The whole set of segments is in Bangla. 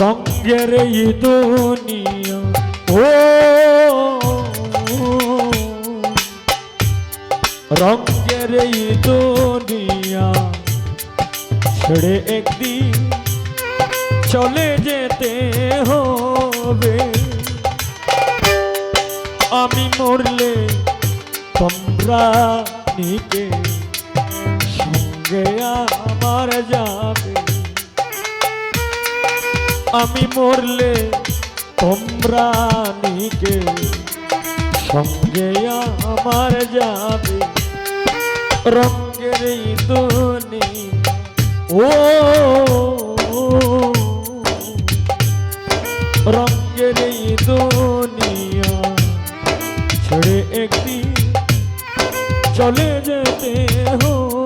রঙ্গের এই দুনিয়া, ও। রঙ্গের এই দুনিয়া, ছেড়ে একদিন চলে যেতে হবে। আমি মরলে তোমরা নিকে সঙ্গে আমার যাবে। আমি মরলে তোমরা নিকে সঙ্গে আমার যাবে। রঙ্গের দুনিয়া ও রঙ্গের দুনিয়া ছেড়ে একদিন চলে যেতে হবে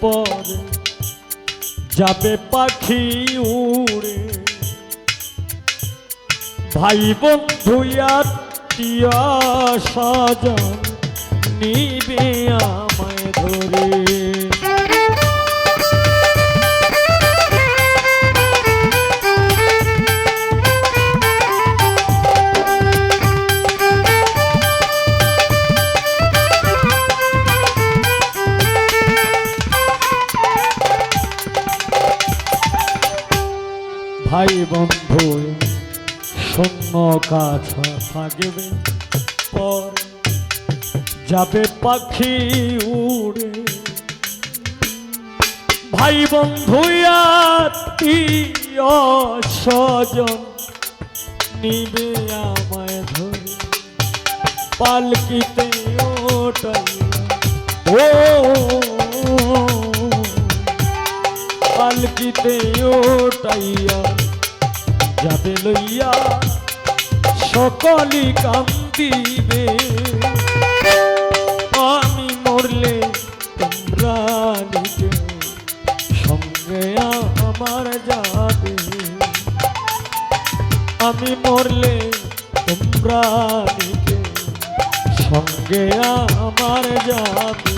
পরে যাবে পাখি উড়ে। ভাই বন্ধু আত্মীয় স্বজন নিবে আমায় ধরে। ভাই বন্ধু, শূন্য কাছা থাকবে পর। যাবে পাখি উড়ে। ভাই বন্ধু, আত্মীয় স্বজন নিবে আমায় ধরে। পালকিতে ওটাই ও, পালকিতে ওটাইয়া যাবে লইয়া সকলি কান্দিবে। আমি মরলে তোমরা সঙ্গে আমার যাবে। আমি মরলে তোমরা সঙ্গে আমার যাবে।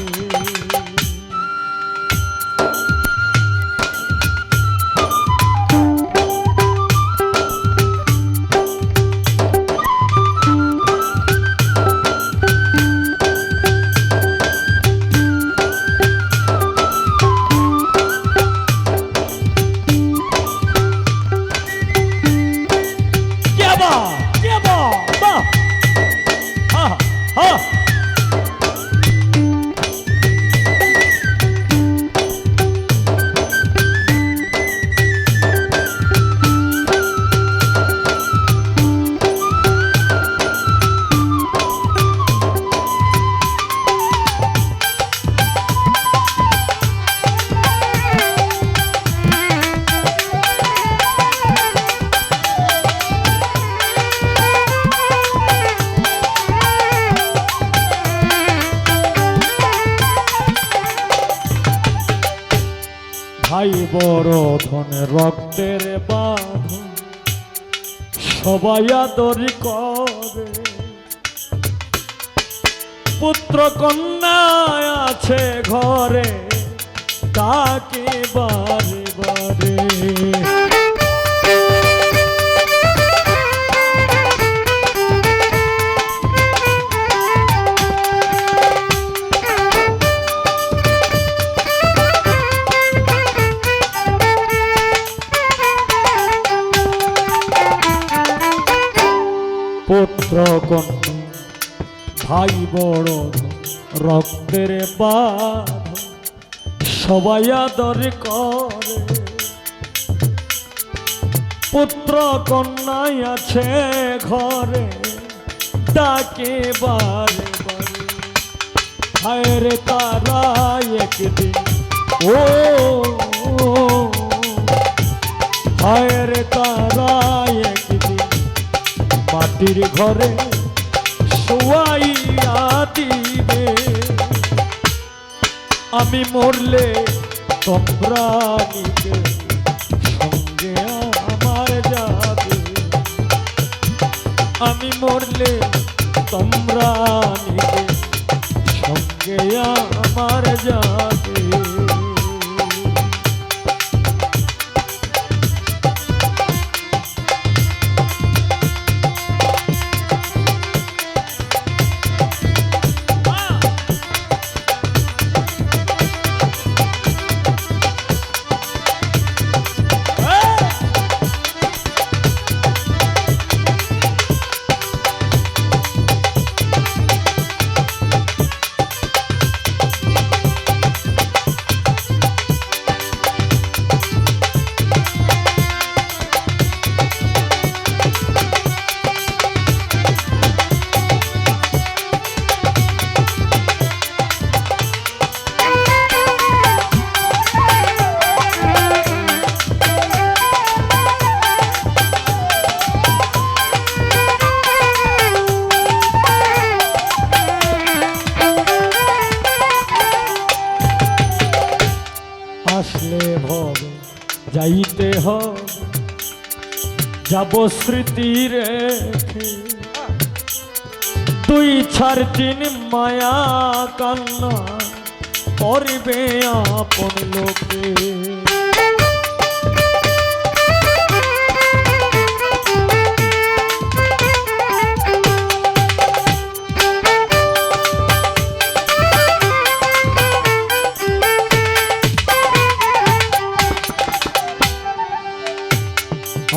বড় রক্তের বাঁধন। সবাই আদরি করে। পুত্র কন্যা আছে ঘরে তাকে বারে কন্যা ভাই বড় রক্তের বাঁধন সবাই আদর করে। পুত্র কন্যাই আছে ঘরে, ডাকে বারে বারে। হায় রে তারা একদিন, ও হায় রে তারা মাটির ঘরে শোয়াইয়া দিবে। আমি মরলে তোমরা নিবে সঙ্গে আমার যাবে। আমি মরলে তোমরা সঙ্গে আমার যাবে। যাব স্মৃতি রেখে তুই ছাড় তিন মায়া কান্না করবে আপন লোকে।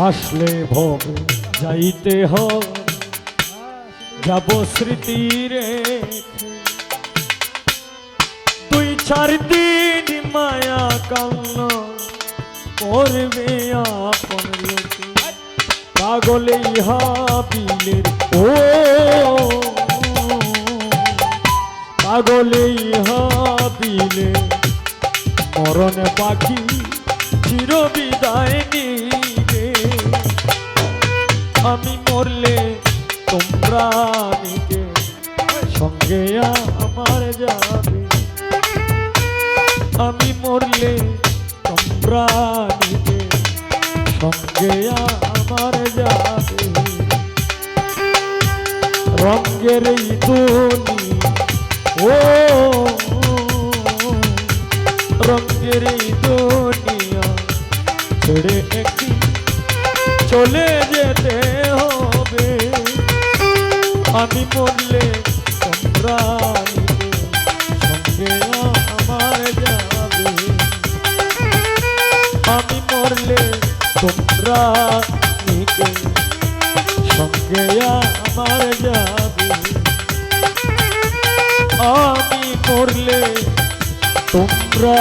আসলে ভবে যাইতে হবে যাব স্মৃতি রেখে। তুই চার দিন মায়া কান্না করবে আপন পাগলে ইহা বিলের ও। পাগলে ইহা বিলে মরণ পাখি চির বিদায় নিবে আমি মরলে তোমরা নিকে সঙ্গে আমার যাবে। আমি মরলে তোমরা নিকে সঙ্গে আমার যাবে। রঙ্গের এই ও রঙ্গের দুনিয়া ছেড়ে একদিন চলে যেতে হবে। আমি মরলে তোমরা সঙ্গে আমার যাবে। আমি মরলে তোমরা সঙ্গে আমার যাবে। আমি মরলে তোমরা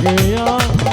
Yeah.